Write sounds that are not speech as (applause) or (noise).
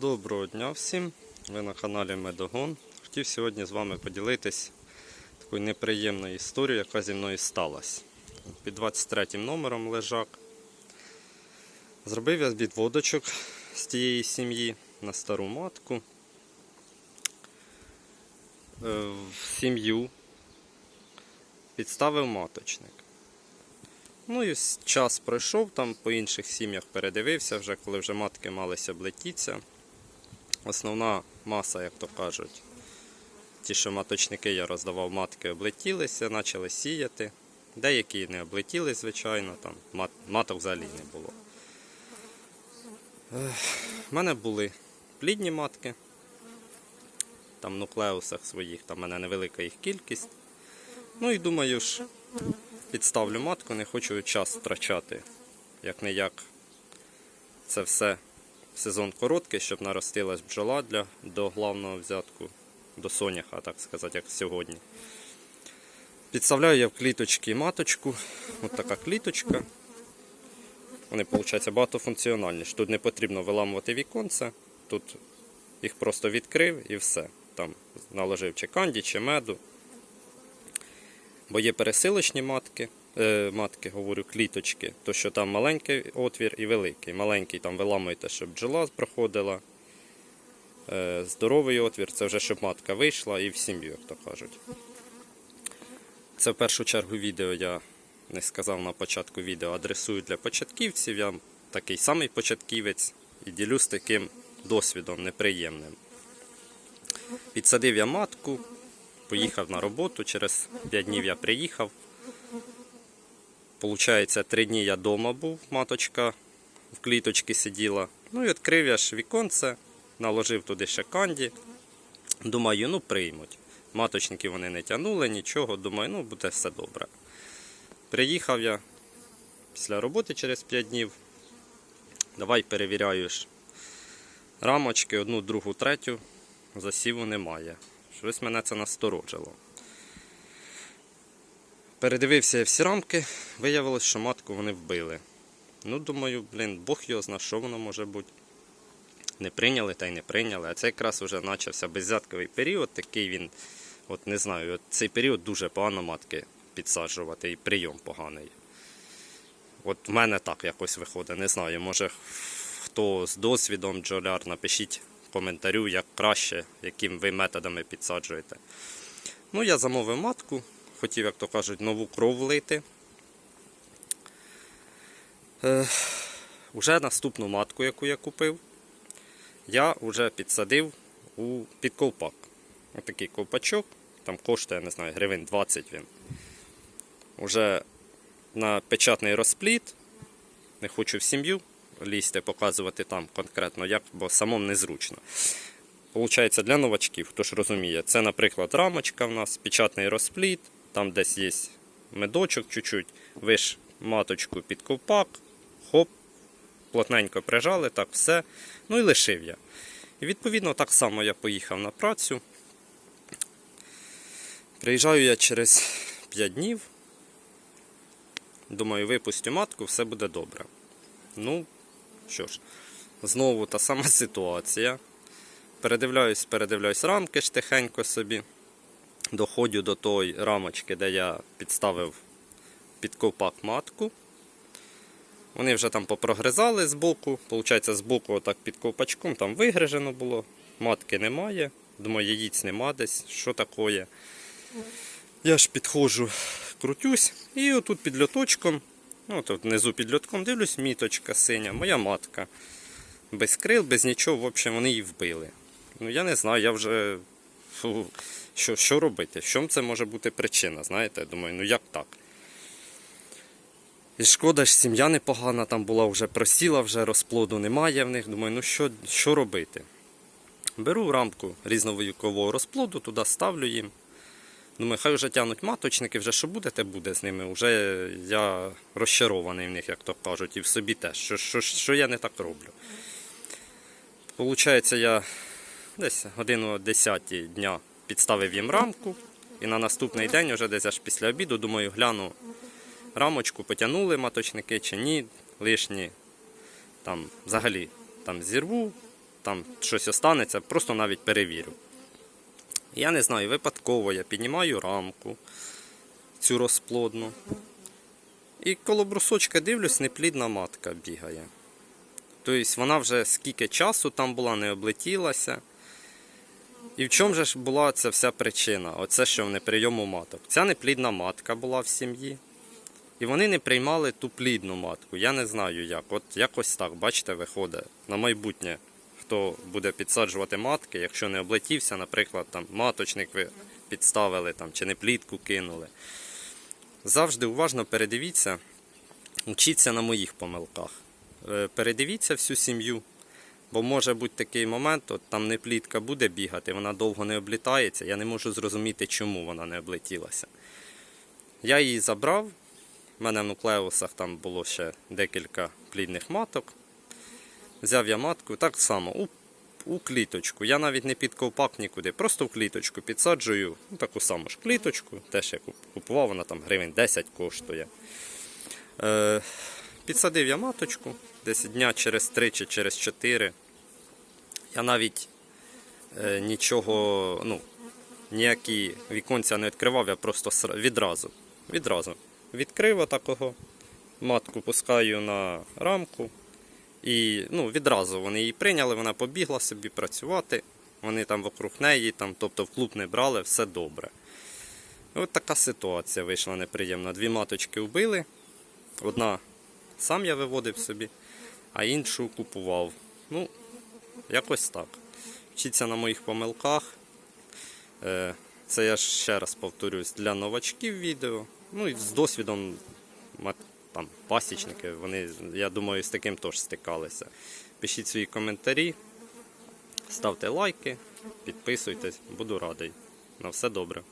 Доброго дня всім! Ви на каналі Медогон. Хотів сьогодні з вами поділитись такою неприємною історією, яка зі мною сталася. Під 23 номером лежак. Зробив я відводочок з тієї сім'ї на стару матку. Е, В сім'ю підставив маточник. Ну і час пройшов, там по інших сім'ях передивився, вже коли вже матки малися облетіться. Основна маса, як то кажуть, ті, що маточники я роздавав, матки облетілися, почали сіяти. Деякі не облетіли, звичайно, там мат, маток взагалі не було. У мене були плідні матки. Там в нуклеусах своїх, там в мене невелика їх кількість. Ну і думаю ж, підставлю матку, не хочу час втрачати. Як не як це все сезон короткий, щоб наростилась бджола для, до главного взятку, до соняха, так сказати, як сьогодні. Підставляю я в кліточки маточку. Ось така кліточка. Вони, виходить, багатофункціональні. Тут не потрібно виламувати віконце. Тут їх просто відкрив і все. Там наложив чи канді, чи меду. Бо є пересилочні матки, е, матки, говорю, кліточки, то що там маленький отвір і великий. Маленький там виламуєте, щоб бджола проходила. Е, здоровий отвір це вже щоб матка вийшла і в сім'ю, як то кажуть. Це в першу чергу відео я не сказав на початку відео, адресую для початківців. Я такий самий початківець і ділюсь таким досвідом неприємним. Підсадив я матку, поїхав на роботу, через 5 днів я приїхав. Получається, 3 дні я вдома був, маточка в кліточці сиділа. Ну і відкрив я ж віконце, наложив туди ще канді. Думаю, ну приймуть. Маточники вони не тягнули, нічого. Думаю, ну буде все добре. Приїхав я після роботи через 5 днів. Давай перевіряю ж рамочки, одну, другу, третю. Засіву немає. Щось мене це насторожило. Передивився всі рамки, виявилось, що матку вони вбили. Ну, думаю, блін, Бог його зна, що воно може бути. Не прийняли та й не прийняли. А це якраз вже почався беззятковий період, такий він, от не знаю, от цей період дуже погано матки підсаджувати і прийом поганий. От в мене так якось виходить, не знаю, може хто з досвідом бджоляр, напишіть в коментарю, як краще, яким ви методами підсаджуєте. Ну, я замовив матку, хотів, як то кажуть, нову кров влити. Е, Уже наступну матку, яку я купив, я вже підсадив у підковпак. Ось такий ковпачок, там коштує, не знаю, гривень 20 він. Уже на печатний розпліт. Не хочу в сім'ю лізти, показувати там конкретно як, бо самому незручно. Получається, для новачків, хто ж розуміє, це, наприклад, рамочка в нас, печатний розпліт, там десь є медочок чуть-чуть, ви маточку під ковпак, хоп, плотненько прижали, так все. Ну і лишив я. І відповідно так само я поїхав на працю. Приїжджаю я через 5 днів. Думаю, випустю матку, все буде добре. Ну, що ж, знову та сама (laughs) ситуація. Передивляюсь, передивляюсь рамки ж тихенько собі. Доходжу до тої рамочки, де я підставив під ковпак матку. Вони вже там попрогризали з боку. Получається, з боку отак під ковпачком там вигрижено було. Матки немає. Думаю, яїць нема десь. Що таке? Я ж підходжу, крутюсь, і отут під льоточком, ну тут внизу під льотком дивлюсь, міточка синя, моя матка. Без крил, без нічого, в общем, вони її вбили. Ну я не знаю, я вже. Фу, що, що робити? В чому це може бути причина? Знаєте, думаю, ну як так? І шкода ж, сім'я непогана там була, вже просіла, вже розплоду немає в них. Думаю, ну що, що робити? Беру рамку різновікового розплоду, туди ставлю їм. Думаю, хай вже тягнуть маточники, вже що буде, те буде з ними. Вже я розчарований в них, як то кажуть, і в собі теж. Що, що, що я не так роблю? Получається, я десь годину о 10 дня підставив їм рамку. І на наступний день, вже десь аж після обіду, думаю, гляну рамочку, потягнули маточники чи ні, лишні там взагалі там зірву, там щось останеться, просто навіть перевірю. Я не знаю, випадково я піднімаю рамку цю розплодну. І коло брусочка дивлюсь, неплідна матка бігає. Тобто вона вже скільки часу там була, не облетілася. І в чому ж була ця вся причина? Оце що в неприйому маток. Ця неплідна матка була в сім'ї. І вони не приймали ту плідну матку. Я не знаю як. От якось так, бачите, виходить на майбутнє. Хто буде підсаджувати матки, якщо не облетівся, наприклад, там маточник ви підставили там, чи не плітку кинули. Завжди уважно передивіться, вчіться на моїх помилках. Е, Передивіться всю сім'ю, бо може бути такий момент, от там не плітка буде бігати, вона довго не облітається. Я не можу зрозуміти, чому вона не облетілася. Я її забрав. У мене в нуклеусах там було ще декілька плідних маток. Взяв я матку так само у, у кліточку. Я навіть не під ковпак нікуди, просто в кліточку підсаджую ну, таку саму ж кліточку. Теж я купував, вона там гривень 10 коштує. Е, підсадив я маточку десь дня через 3 чи через 4. Я навіть е, нічого, ну, ніякі віконця не відкривав, я просто відразу. Відразу. Відкрив отакого, матку пускаю на рамку. І ну, відразу вони її прийняли, вона побігла собі працювати. Вони там вокруг неї, там, тобто в клуб не брали, все добре. От така ситуація вийшла неприємна. Дві маточки вбили. Одна сам я виводив собі, а іншу купував. Ну, якось так. Вчіться на моїх помилках. Е, Це я ще раз повторюсь для новачків відео. Ну і з досвідом там, пасічники, вони, я думаю, з таким теж стикалися. Пишіть свої коментарі, ставте лайки, підписуйтесь, буду радий. На все добре.